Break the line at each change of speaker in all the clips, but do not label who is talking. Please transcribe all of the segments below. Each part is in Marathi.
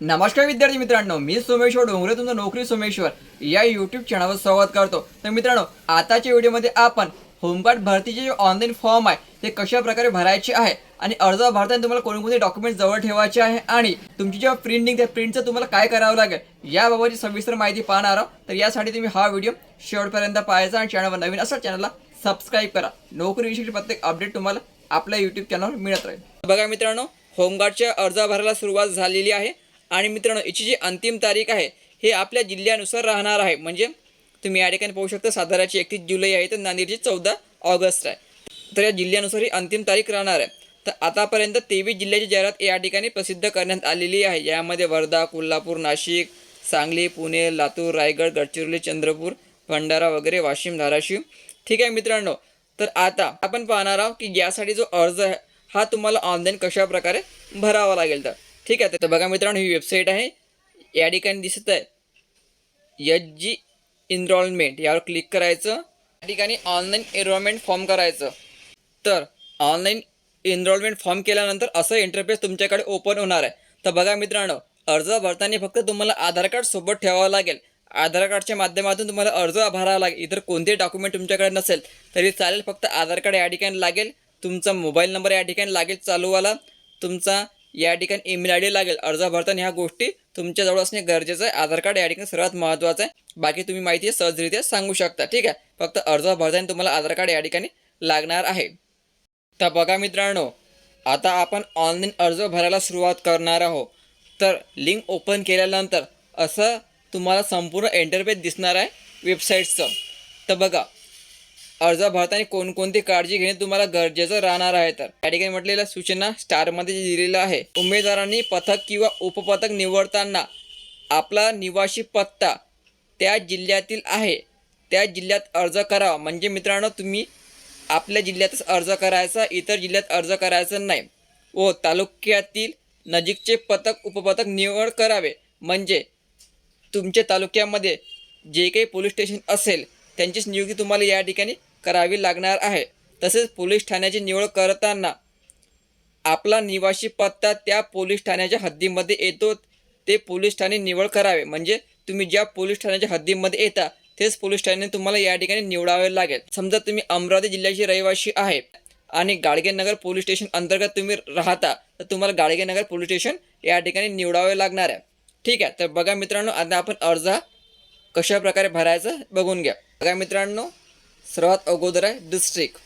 नमस्कार विद्यार्थी मित्रांनो मी सोमेश्वर डोंगरे तुमचं नोकरी सोमेश्वर. या यूट्यूब चॅनलवर संवाद करतो. तर मित्रांनो आताच्या व्हिडिओमध्ये आपण होमगार्ड भरतीचे जे ऑनलाईन फॉर्म आहे ते कशा प्रकारे भरायचे आहे आणि अर्ज भरताना तुम्हाला कोणकोणते डॉक्युमेंट जवळ ठेवायचे आहे आणि तुमची जेव्हा प्रिंटिंग त्या प्रिंटचं तुम्हाला काय करावं लागेल याबाबतची सविस्तर माहिती पाहणार आहोत. तर यासाठी तुम्ही हा व्हिडिओ शेवटपर्यंत पाहायचा आणि चॅनलवर नवीन असा चॅनलला सबस्क्राईब करा. नोकरीविषयी प्रत्येक अपडेट तुम्हाला आपल्या यूट्यूब चॅनलवर मिळत राहील. बघा मित्रांनो होमगार्डच्या अर्ज भरायला सुरुवात झालेली आहे. आणि मित्रांनो याची जी अंतिम तारीख आहे हे आपल्या जिल्ह्यानुसार राहणार आहे. म्हणजे तुम्ही या ठिकाणी पाहू शकता साताऱ्याची एकतीस जुलै आहे तर नांदेडची चौदा ऑगस्ट आहे. तर या जिल्ह्यानुसार ही अंतिम तारीख राहणार आहे. तर आतापर्यंत तेवीस जिल्ह्याची जाहिरात या ठिकाणी प्रसिद्ध करण्यात आलेली आहे. यामध्ये वर्धा कोल्हापूर नाशिक सांगली पुणे लातूर रायगड गडचिरोली चंद्रपूर भंडारा वगैरे वाशिम धाराशिव. ठीक आहे मित्रांनो तर आता आपण पाहणार आहोत की यासाठी जो अर्ज आहे हा तुम्हाला ऑनलाईन कशा प्रकारे भरावा लागेल तर. ठीक आहे तर बघा मित्रांनो ही वेबसाईट आहे. या ठिकाणी दिसत आहे. एच जी इनरॉलमेंट यावर क्लिक करायचं. या ठिकाणी ऑनलाईन एनरोलमेंट फॉर्म करायचं. तर ऑनलाईन एनरोलमेंट फॉर्म केल्यानंतर असं इंटरफेस तुमच्याकडे ओपन होणार आहे. तर बघा मित्रांनो अर्ज भरताना फक्त तुम्हाला आधार कार्ड सोबत ठेवावं लागेल. आधार कार्डच्या माध्यमातून तुम्हाला अर्ज भरावा लागेल. इतर कोणते डॉक्युमेंट तुमच्याकडे नसेल तरी चालेल. फक्त आधार कार्ड या ठिकाणी लागेल. तुमचा मोबाईल नंबर या ठिकाणी लागेल. चालूवाला तुमचा या ठिकाणी ईमेल आय डी लागेल. अर्ज भरताना ह्या गोष्टी तुमच्याजवळ असणे गरजेचं आहे. आधार कार्ड या ठिकाणी सर्वात महत्त्वाचं आहे. बाकी तुम्ही माहिती सहजरित्या सांगू शकता. ठीक आहे? फक्त अर्ज भरताना तुम्हाला आधार कार्ड या ठिकाणी लागणार आहे. तर बघा मित्रांनो आता आपण ऑनलाईन अर्ज भरायला सुरुवात करणार आहोत. तर लिंक ओपन केल्यानंतर असं तुम्हाला संपूर्ण इंटरफेस दिसणार आहे वेबसाईटचं तर बघा अर्ज भरताना कोणकोणती काळजी घेणे तुम्हाला गरजेचं राहणार आहे तर. या ठिकाणी म्हटलेल्या सूचना स्टारमध्ये जे दिलेलं आहे. उमेदवारांनी पथक किंवा उपपथक निवडताना आपला निवासी पत्ता त्या जिल्ह्यातील आहे. त्या जिल्ह्यात अर्ज करावा. म्हणजे मित्रांनो तुम्ही आपल्या जिल्ह्यातच अर्ज करायचा इतर जिल्ह्यात अर्ज करायचा नाही. व तालुक्यातील नजीकचे पथक उपपथक निवड करावे. म्हणजे तुमच्या तालुक्यामध्ये जे काही पोलीस स्टेशन असेल त्यांचीच नियुक्ती तुम्हाला या ठिकाणी करावी लागणार आहे. तसेच पोलीस ठाण्याची निवड करताना आपला निवासी पत्ता त्या पोलीस ठाण्याच्या हद्दीमध्ये येतो ते पोलीस ठाणे निवड करावे. म्हणजे तुम्ही ज्या पोलीस ठाण्याच्या हद्दीमध्ये येता तेच पोलीस ठाणे तुम्हाला या ठिकाणी निवडावे लागेल. समजा तुम्ही अमरावती जिल्ह्याचे रहिवासी आहे आणि गाडगेनगर पोलीस स्टेशन अंतर्गत तुम्ही राहता तर तुम्हाला गाडगेनगर पोलीस स्टेशन या ठिकाणी निवडावे लागणार आहे. ठीक आहे तर बघा मित्रांनो आता आपण अर्ज कशाप्रकारे कशा प्रकारे भरायचा बघून घ्या. बघा मित्रांनो सर्वात अगोदर आहे डिस्ट्रिक्ट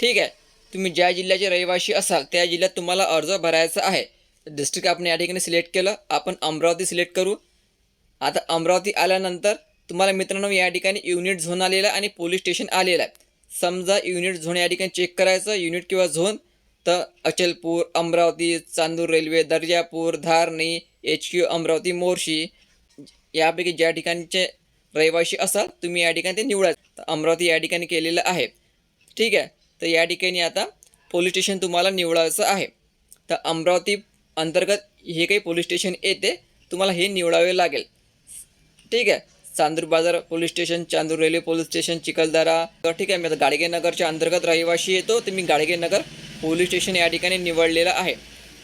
ठीक आहे? तुम्ही ज्या जिल्ह्याचे रहिवासी असाल त्या जिल्ह्यात तुम्हाला अर्ज भरायचा आहे. डिस्ट्रिक्ट आपण या ठिकाणी सिलेक्ट केलं. आपण अमरावती सिलेक्ट करू. आता अमरावती आल्यानंतर तुम्हाला मित्रांनो या ठिकाणी युनिट झोन आलेला आहे आणि पोलीस स्टेशन आलेलं आहे. समजा युनिट झोन या ठिकाणी चेक करायचं युनिट किंवा झोन तर Achalpur Amravati Chandur railway Darjapur Dharni H Q Amravati Morshi यापैकी ज्या ठिकाणचे रहिवाशी असाल तुम्ही या ठिकाणी ते निवडा अमरावती या ठिकाणी केलेलं आहे. ठीक आहे? तर या ठिकाणी आता पोलीस स्टेशन तुम्हाला निवडायचं आहे. तर अमरावती अंतर्गत हे काही पोलीस स्टेशन येते तुम्हाला हे निवडावे लागेल. ठीक आहे? Chandur Bazar police station Chandur railway police station Chikhaldara. तर ठीक आहे मी आता गाडगेनगरच्या अंतर्गत रहिवाशी येतो. तर मी गाडगेनगर पोलीस स्टेशन या ठिकाणी निवडलेलं आहे.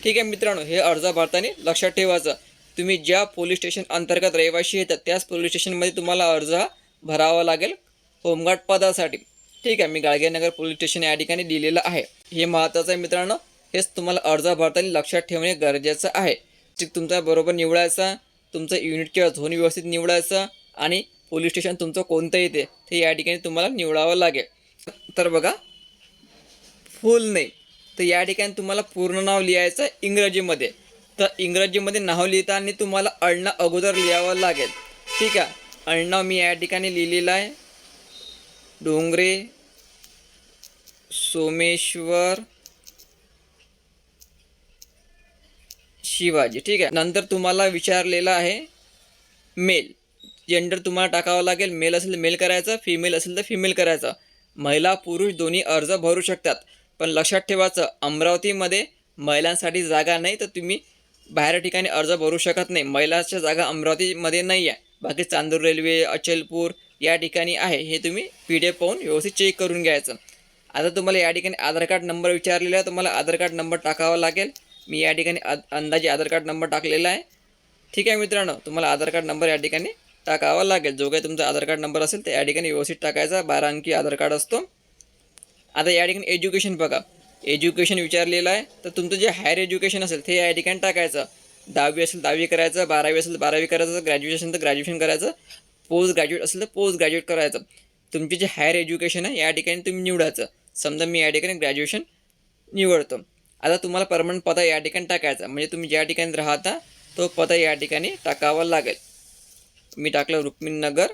ठीक आहे मित्रांनो हे अर्ज भरताना लक्षात ठेवायचं. तुम्ही ज्या पोलीस स्टेशन अंतर्गत रहिवासी येतात त्याच पोलीस स्टेशनमध्ये तुम्हाला अर्ज हा भरावा लागेल होमगार्ड पदासाठी. ठीक आहे मी गाडगेनगर पोलीस स्टेशन या ठिकाणी दिलेलं आहे. हे महत्त्वाचं आहे मित्रांनो. हेच तुम्हाला अर्ज भरताना लक्षात ठेवणे गरजेचं आहे. ठीक तुमचा बरोबर निवडायचा तुमचं युनिट किंवा झोन व्यवस्थित निवडायचं आणि पोलीस स्टेशन तुमचं कोणतं येते ते या ठिकाणी तुम्हाला निवडावं लागेल. तर बघा फुल नेम तर या ठिकाणी तुम्हाला पूर्ण नाव लिहायचं इंग्रजीमध्ये. तर इंग्रजीमध्ये नाव लिहिताना तुम्हाला अळणा अगोदर लिहावं लागेल. ठीक आहे? अडनाव मी या ठिकाणी लिहिलेलं आहे. डोंगरे सोमेश्वर शिवाजी. ठीक आहे? नंतर तुम्हाला विचारलेलं आहे मेल. जेंडर तुम्हाला टाकावं लागेल. मेल असेल तर मेल करायचं फिमेल असेल तर फिमेल करायचं. महिला पुरुष दोन्ही अर्ज भरू शकतात. पण लक्षात ठेवायचं अमरावतीमध्ये महिलांसाठी जागा नाही तर तुम्ही बाहेर ठिकाणी अर्ज भरू शकत नाही. महिलाच्या जागा अमरावतीमध्ये नाही आहे बाकी चांदूर रेल्वे अचलपूर या ठिकाणी आहे. हे तुम्ही पी डी एफ पाहून व्यवस्थित चेक करून घ्यायचं. आता तुम्हाला या ठिकाणी आधार कार्ड नंबर विचारलेला आहे. तुम्हाला आधार कार्ड नंबर टाकावा लागेल. मी या ठिकाणी अंदाजे आधार कार्ड नंबर टाकलेला आहे. ठीक आहे मित्रांनो तुम्हाला आधार कार्ड नंबर या ठिकाणी टाकावा लागेल. जो काही तुमचा आधार कार्ड नंबर असेल ते या ठिकाणी व्यवस्थित टाकायचा. बारा अंकी आधार कार्ड असतो. आता या ठिकाणी एज्युकेशन बघा. एज्युकेशन विचारलेलं आहे तर तुमचं जे हायर एज्युकेशन असेल ते या ठिकाणी टाकायचं. दहावी असेल दहावी करायचं बारावी असेल बारावी करायचं ग्रॅज्युएशन तर ग्रॅज्युएशन करायचं पोस्ट ग्रॅज्युएट असेल तर पोस्ट ग्रॅज्युएट करायचं. तुमचे जे हायर एज्युकेशन आहे या ठिकाणी तुम्ही निवडायचं. समजा मी या ठिकाणी ग्रॅज्युएशन निवडतो. आता तुम्हाला परमनंट पदा या ठिकाणी टाकायचा. म्हणजे तुम्ही ज्या ठिकाणी राहता तो पदा या ठिकाणी टाकावा लागेल. मी टाकलं रुक्मिणनगर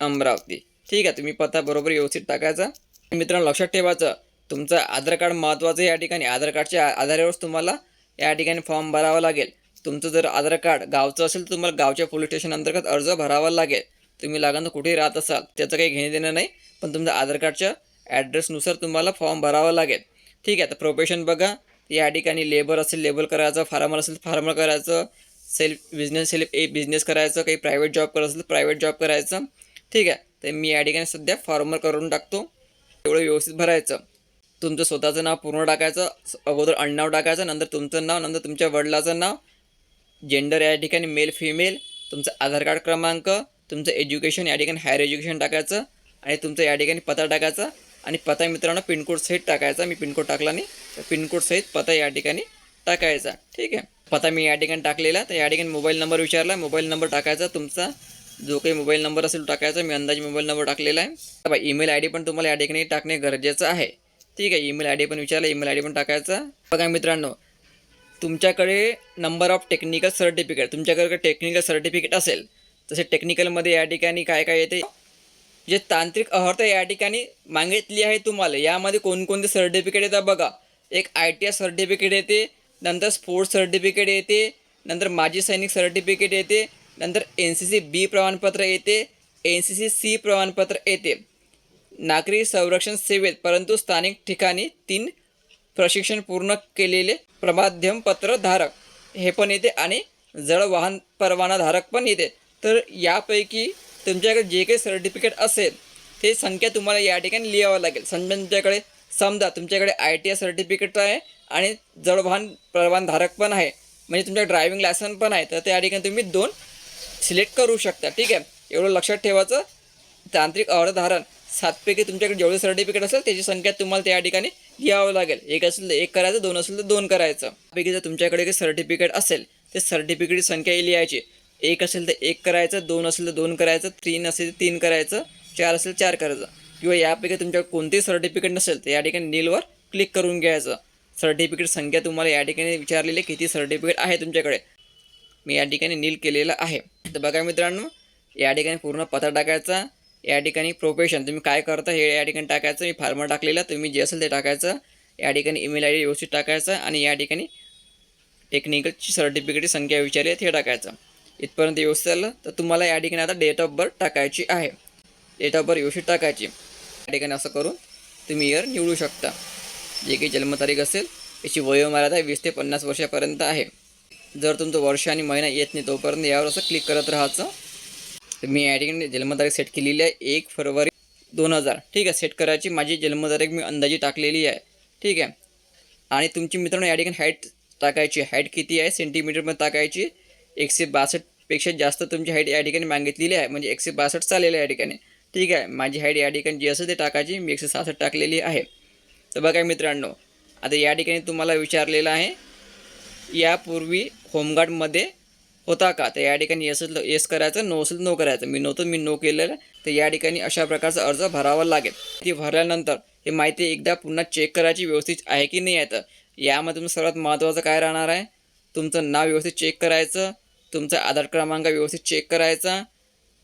अमरावती. ठीक आहे तुम्ही पत्ता बरोबर व्यवस्थित टाकायचा. मित्रांनो लक्षात ठेवायचं. तुमचं आधार कार्ड महत्त्वाचं आहे या ठिकाणी. आधार कार्डच्या आधारावरच तुम्हाला या ठिकाणी फॉर्म भरावा लागेल. तुमचं जर आधार कार्ड गावचं असेल तर तुम्हाला गावच्या पोलीस स्टेशन अंतर्गत अर्ज भरावा लागेल. तुम्ही लागण कुठेही राहत असाल त्याचं काही घेणे देणं नाही पण तुमच्या आधार कार्डच्या ॲड्रेसनुसार तुम्हाला फॉर्म भरावा लागेल. ठीक आहे तर प्रोफेशन बघा. या ठिकाणी लेबर असेल लेबर करायचं फार्मर असेल फार्मर करायचं self business self A business करायचं काही प्रायव्हेट जॉब करायचं असेल तर प्रायव्हेट जॉब करायचं. ठीक आहे तर मी या ठिकाणी सध्या फार्मर करून टाकतो. एवढं व्यवस्थित भरायचं. तुमचं स्वतःचं नाव पूर्ण टाकायचं अगोदर अण्णाव टाकायचं नंतर तुमचं नाव नंतर तुमच्या वडिलाचं नाव जेंडर या ठिकाणी मेल फिमेल तुमचं आधार कार्ड क्रमांक तुमचं एज्युकेशन या ठिकाणी हायर एज्युकेशन टाकायचं आणि तुमचं या ठिकाणी पत्ता टाकायचा आणि पत्ता मित्रांनो पिनकोड सहित टाकायचा. मी पिनकोड टाकला नाही तर पिनकोड सहित पत्ता या ठिकाणी टाकायचा. ठीक आहे? पत्ता मी या ठिकाणी टाकलेला तर या ठिकाणी मोबाईल नंबर विचारला. मोबाईल नंबर टाकायचा तुमचा जो काही मोबाईल नंबर असेल टाकायचा. मी अंदाजे मोबाईल नंबर टाकलेला आहे. बघा ईमेल आय डी पण तुम्हाला या ठिकाणी टाकणे गरजेचं आहे. ठीक आहे ईमेल आय डी पण विचारला ईमेल आय डी पण टाकायचा. बघा मित्रांनो तुमच्याकडे नंबर ऑफ टेक्निकल सर्टिफिकेट तुमच्याकडे टेक्निकल सर्टिफिकेट असेल तसे टेक्निकलमध्ये या ठिकाणी काय काय येते? जे तांत्रिक अहर्ता या ठिकाणी मागितली आहे तुम्हाला यामध्ये कोणकोणते सर्टिफिकेट येतात बघा. एक आय टी आय सर्टिफिकेट येते नंतर स्पोर्ट्स सर्टिफिकेट येते नंतर माजी सैनिक सर्टिफिकेट येते नंतर एन सी सी बी प्रमाणपत्र येते एन सी सी सी प्रमाणपत्र येते. नागरी संरक्षण सेवेत परंतु स्थानिक ठिकाणी तीन प्रशिक्षण पूर्ण केलेले प्रमाध्यमपत्र धारक हे पण येते आणि जड वाहन परवाना धारक पण येते. तर यापैकी तुमच्याकडे जे काही सर्टिफिकेट असेल ते संख्या तुम्हाला या ठिकाणी लिहावं लागेल. समजा तुमच्याकडे समजा तुमच्याकडे आय टी आय सर्टिफिकेट आहे आणि जड वाहन परवाना धारक पण आहे. म्हणजे तुमच्या ड्रायव्हिंग लायसन पण आहे. तर त्या ठिकाणी तुम्ही दोन सिलेक्ट करू शकता. ठीक आहे? एवढं लक्षात ठेवायचं. तांत्रिक अर्धधारण सातपैकी तुमच्याकडे जेवढे सर्टिफिकेट असेल त्याची संख्या तुम्हाला त्या ठिकाणी लिहावं लागेल. एक असेल तर एक करायचं दोन असेल तर दोन करायचं. पैकी जर तुमच्याकडे काही सर्टिफिकेट असेल ते सर्टिफिकेटची संख्या लिहायची. एक असेल तर एक करायचं दोन असेल तर दोन करायचं तीन असेल तर तीन करायचं चार असेल तर चार करायचं. किंवा यापैकी तुमच्याकडे कोणतेही सर्टिफिकेट नसेल तर या ठिकाणी नीलवर क्लिक करून घ्यायचं. सर्टिफिकेट संख्या तुम्हाला या ठिकाणी विचारलेली किती सर्टिफिकेट आहे तुमच्याकडे. मी या ठिकाणी नील केलेलं आहे. तर बघा मित्रांनो या ठिकाणी पूर्ण पत्ता टाकायचा. या ठिकाणी प्रोफेशन तुम्ही काय करता हे या ठिकाणी टाकायचं. मी फार्मर टाकलेलं. तुम्ही जे असेल ते टाकायचं. या ठिकाणी ईमेल आय डी व्यवस्थित टाकायचं आणि या ठिकाणी टेक्निकलची सर्टिफिकेटची संख्या विचारली आहे ते टाकायचं. इथपर्यंत व्यवस्थित आलं तर तुम्हाला या ठिकाणी आता डेट ऑफ बर्थ टाकायची आहे. डेट ऑफ बर्थ व्यवस्थित टाकायची. या ठिकाणी असं करून तुम्ही इयर निवडू शकता. जे काही जन्मतारीख असेल त्याची वयोमर्यादा वीस ते पन्नास वर्षापर्यंत आहे. जर तुमचं वर्ष आणि महिना येत नाही तोपर्यंत यावर असं क्लिक करत राहायचं. तर मी या ठिकाणी जन्मतारीख सेट केलेली आहे एक फरवरी दोन हजार. ठीक आहे सेट करायची माझी जन्मतारीख मी अंदाजी टाकलेली आहे. ठीक आहे. आणि तुमची मित्रांनो या ठिकाणी हाईट टाकायची हाईट किती आहे? सेंटीमीटरमध्ये टाकायची. एकशे बासष्टपेक्षा जास्त तुमची हाईट या ठिकाणी मागितलेली आहे. म्हणजे एकशे बासष्ट चालेल या ठिकाणी. ठीक आहे. माझी हाईट या ठिकाणी जी असेल ते टाकायची. मी एकशे सहासष्ट टाकलेली आहे. तर बघा मित्रांनो आता या ठिकाणी तुम्हाला विचारलेलं आहे यापूर्वी होमगार्डमध्ये होता का? तर या ठिकाणी येस येस करायचं नो असेल नो करायचं. मी नव्हतं मी नो केलेलं. तर या ठिकाणी अशा प्रकारचा अर्ज भरावा लागेल. ती भरल्यानंतर हे माहिती एकदा पुन्हा चेक करायची व्यवस्थित आहे की नाही आहे तर. यामध्ये तुमचं सर्वात महत्त्वाचं काय राहणार आहे? तुमचं नाव व्यवस्थित चेक करायचं तुमचा आधार क्रमांक व्यवस्थित चेक करायचा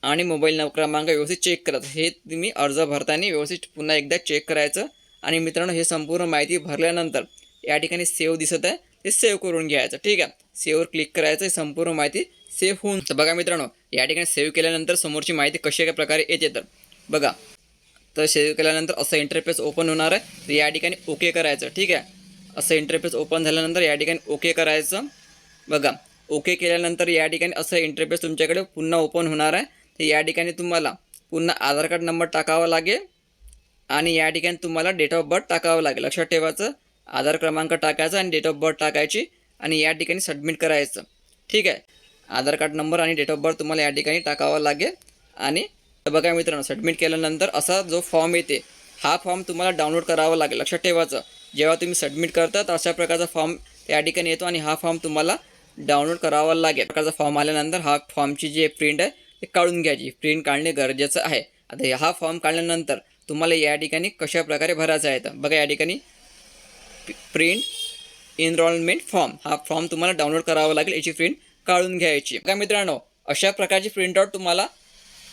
आणि मोबाईल नंबर क्रमांक व्यवस्थित चेक करायचं. हे तुम्ही अर्ज भरताना व्यवस्थित पुन्हा एकदा चेक करायचं. आणि मित्रांनो हे संपूर्ण माहिती भरल्यानंतर या ठिकाणी सेव्ह दिसत आहे. ते सेव्ह करून घ्यायचं. ठीक आहे? सेव्हवर क्लिक करायचं ही संपूर्ण माहिती सेव्ह होऊन तर बघा मित्रांनो या ठिकाणी सेव्ह केल्यानंतर समोरची माहिती कशा काय प्रकारे येते तर. बघा. तर सेव्ह केल्यानंतर असं इंटरफेस ओपन होणार आहे. तर या ठिकाणी ओके करायचं. ठीक आहे? असं इंटरफेस ओपन झाल्यानंतर या ठिकाणी ओके करायचं. बघा. ओके केल्यानंतर या ठिकाणी असं इंटरफेस तुमच्याकडे पुन्हा ओपन होणार आहे. तर या ठिकाणी तुम्हाला पुन्हा आधार कार्ड नंबर टाकावा लागेल. आणि या ठिकाणी तुम्हाला डेट ऑफ बर्थ टाकावं लागेल. लक्षात ठेवायचं. आधार क्रमांक टाकायचा आणि डेट ऑफ बर्थ टाकायची आणि या ठिकाणी सबमिट करायचं. ठीक आहे? आधार कार्ड नंबर आणि डेट ऑफ बर्थ तुम्हाला या ठिकाणी टाकावा लागेल. आणि बघा मित्रांनो सबमिट केल्यानंतर असा जो फॉर्म येते हा फॉर्म तुम्हाला डाउनलोड करावा लागेल. लक्षात ठेवायचं. जेव्हा तुम्ही सबमिट करता तर अशा प्रकारचा फॉर्म या ठिकाणी येतो आणि हा फॉर्म तुम्हाला डाउनलोड करावा लागेल. प्रकारचा फॉर्म आल्यानंतर हा फॉर्मची जी प्रिंट आहे ते काढून घ्यायची. प्रिंट काढणे गरजेचं आहे. आता हा फॉर्म काढल्यानंतर तुम्हाला या ठिकाणी कशा प्रकारे भरायचा आहे? तर बघा या ठिकाणी प्रिंट इनरोलमेंट फॉर्म हा फॉर्म तुम्हाला डाउनलोड करावा लागेल याची प्रिंट काढून घ्यायची. बघा मित्रांनो अशा प्रकारची प्रिंटआउट तुम्हाला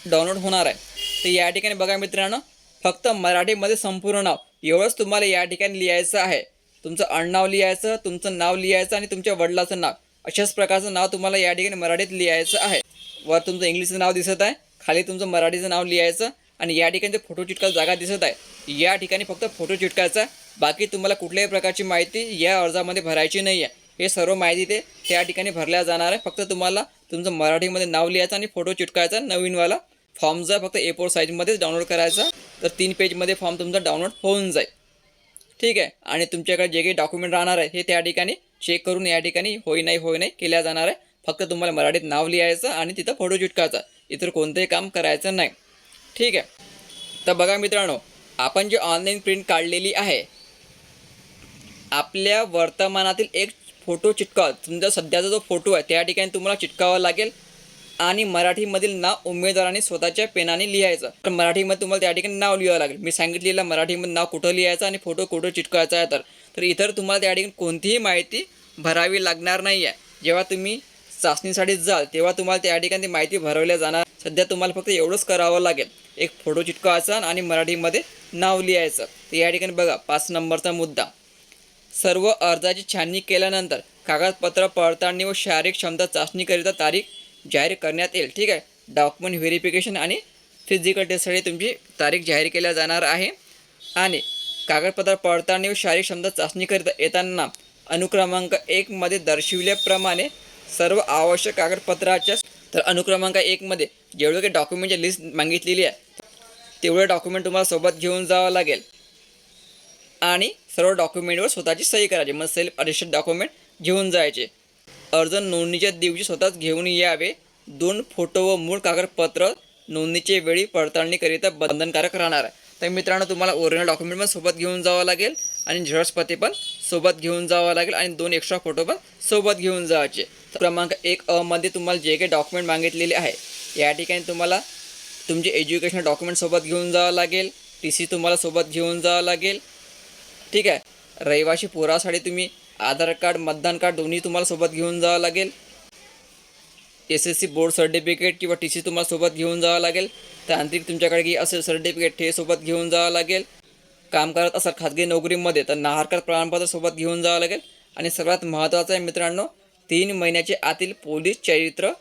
डाउनलोड होणार आहे. तर या ठिकाणी बघा मित्रांनो फक्त मराठीमध्ये संपूर्ण नाव. एवढंच तुम्हाला या ठिकाणी लिहायचं आहे. तुमचं अण्णाव लिहायचं तुमचं नाव लिहायचं आणि तुमच्या वडिलाचं नाव. अशाच प्रकारचं नाव तुम्हाला या ठिकाणी मराठीत लिहायचं आहे. वर तुमचं इंग्लिशचं नाव दिसत आहे. खाली तुमचं मराठीचं नाव लिहायचं आणि या ठिकाणी फोटो चिटकाल जागा दिसत आहे. या ठिकाणी फक्त फोटो चिटकायचा बाकी तुम्हाला कुठल्याही प्रकारची माहिती या अर्जामध्ये भरायची नाही आहे हे सर्व माहिती ते त्या ठिकाणी भरल्या जाणार आहे. फक्त तुम्हाला तुमचं मराठीमध्ये नाव लिहायचं आणि फोटो चिटकायचा नवीनवाला फॉर्म जर फक्त ए फोर साईजमध्येच डाउनलोड करायचा तर तीन पेजमध्ये फॉर्म तुमचा डाउनलोड होऊन जाईल. ठीक आहे? आणि तुमच्याकडे जे काही डॉक्युमेंट राहणार आहे हे त्या ठिकाणी चेक करून या ठिकाणी होई नाही होई नाही केल्या जाणार आहे. फक्त तुम्हाला मराठीत नाव लिहायचं आणि तिथं फोटो चिटकायचा इतर कोणतंही काम करायचं नाही. ठीक आहे? तर बघा मित्रांनो आपण जी ऑनलाईन प्रिंट काढलेली आहे आपल्या वर्तमानातील एक फोटो चिटकावा तुमचा सध्याचा जो फोटो आहे त्या ठिकाणी तुम्हाला चिटकावा लागेल आणि मराठीमधील नाव उमेदवाराने स्वतःच्या पेनाने लिहायचं. तर मराठीमध्ये तुम्हाला त्या ठिकाणी नाव लिहावं लागेल. मी सांगितलेलं मराठीमध्ये नाव कुठं लिहायचं आणि फोटो कुठं चिटकायचा आहे तर. तर इतर तुम्हाला त्या ठिकाणी कोणतीही माहिती भरावी लागणार नाही आहे जेव्हा तुम्ही चाचणीसाठी जाल तेव्हा तुम्हाला त्या ठिकाणी माहिती भरवल्या जाणार. सध्या तुम्हाला फक्त एवढंच करावं लागेल. एक फोटो चिटकवायचा आणि मराठीमध्ये नाव लिहायचं. तर या ठिकाणी बघा पाच नंबरचा मुद्दा. सर्व अर्जाची छाननी केल्यानंतर कागदपत्र पडताळणी व शारीरिक क्षमता चाचणीकरिता तारीख जाहीर करण्यात येईल. ठीक आहे? डॉक्युमेंट व्हेरिफिकेशन आणि फिजिकल टेस्टसाठी तुमची तारीख जाहीर केल्या जाणार आहे. आणि कागदपत्र पडताळणी व शारीरिक क्षमता चाचणीकरिता येताना अनुक्रमांक एकमध्ये दर्शविल्याप्रमाणे सर्व आवश्यक कागदपत्राच्या तर अनुक्रमांक एकमध्ये जेवढे काही डॉक्युमेंटची लिस्ट मागितलेली आहे तेवढे डॉक्युमेंट तुम्हाला सोबत घेऊन जावं लागेल. आणि सर्व डॉक्युमेंटवर स्वतःची सही करायची मग सेल्फ अटेस्टेड डॉक्युमेंट घेऊन जायचे. अर्ज नोंदणीच्या दिवशी स्वतःच घेऊन यावे. दोन फोटो व मूळ कागदपत्र नोंदणीचे वेळी पडताळणीकरिता बंधनकारक राहणार आहे. तर मित्रांनो तुम्हाला ओरिजिनल डॉक्युमेंट पण सोबत घेऊन जावं लागेल. आणि झेरॉक्स पते पण सोबत घेऊन जावं लागेल आणि दोन एक्स्ट्रा फोटो पण सोबत घेऊन जावायचे क्रमांक एक अमध्ये तुम्हाला जे काही डॉक्युमेंट मागितलेले आहे या ठिकाणी तुम्हाला तुमचे एज्युकेशनल डॉक्युमेंट सोबत घेऊन जावं लागेल टी सी तुम्हाला सोबत घेऊन जावं लागेल. ठीक आहे? रहिवाशी पुरासाठी तुम्ही आधार कार्ड मतदान कार्ड दोन्ही तुम्हाला सोबत घेऊन जावं लागेल. S S C board certificate किंवा टी सी तुम्हाला सोबत घेऊन जावं लागेल. तांत्रिक तुमच्याकडे की असेल सर्टिफिकेट हे सोबत घेऊन जावं लागेल. काम करत असाल खाजगी नोकरीमध्ये तर नाहरकर प्रमाणपत्र सोबत घेऊन जावं लागेल. आणि सर्वात महत्त्वाचं आहे मित्रांनो तीन महिन्याचे आतील पोलीस चरित्र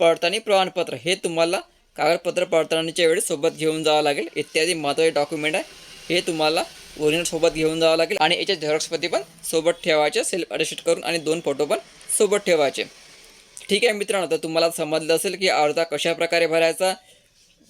पडताळणी प्रमाणपत्र. हे तुम्हाला कागदपत्र पडताळणीच्या वेळी सोबत घेऊन जावं लागेल. इत्यादी महत्त्वाचे डॉक्युमेंट आहे. हे तुम्हाला ओरिजिनल सोबत घेऊन जावं लागेल. आणि याच्या झेरॉक्सपती पण सोबत ठेवायचे सेल्फ अटेस्ट करून आणि दोन फोटो पण सोबत ठेवायचे. ठीक आहे मित्रांनो तर तुम्हाला समजलं असेल की अर्ज कशा प्रकारे भरायचा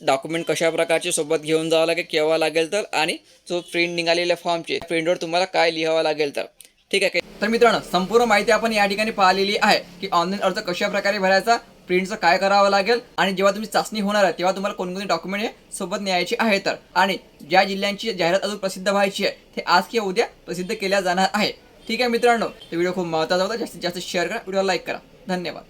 डॉक्युमेंट कशा प्रकारचे सोबत घेऊन जावं लागेल केव्हा लागेल तर आणि जो प्रिंट निघालेल्या फॉर्मचे प्रिंटवर तुम्हाला काय लिहावं लागेल तर. ठीक आहे तर मित्रांनो संपूर्ण माहिती आपण या ठिकाणी पाहिलेली आहे की ऑनलाईन अर्ज कशा प्रकारे भरायचा प्रिंटचं काय करावं लागेल आणि जेव्हा तुमची चाचणी होणार आहे तेव्हा तुम्हाला कोणकोणते डॉक्युमेंट हे सोबत न्यायचे आहे तर. आणि ज्या जिल्ह्यांची जाहिरात अजून प्रसिद्ध व्हायची आहे ते आज किंवा उद्या प्रसिद्ध केल्या जाणार आहे. ठीक आहे मित्रांनो तो व्हिडिओ खूप महत्त्वाचा होता. जास्तीत जास्त शेअर करा व्हिडिओ लाईक करा. धन्यवाद.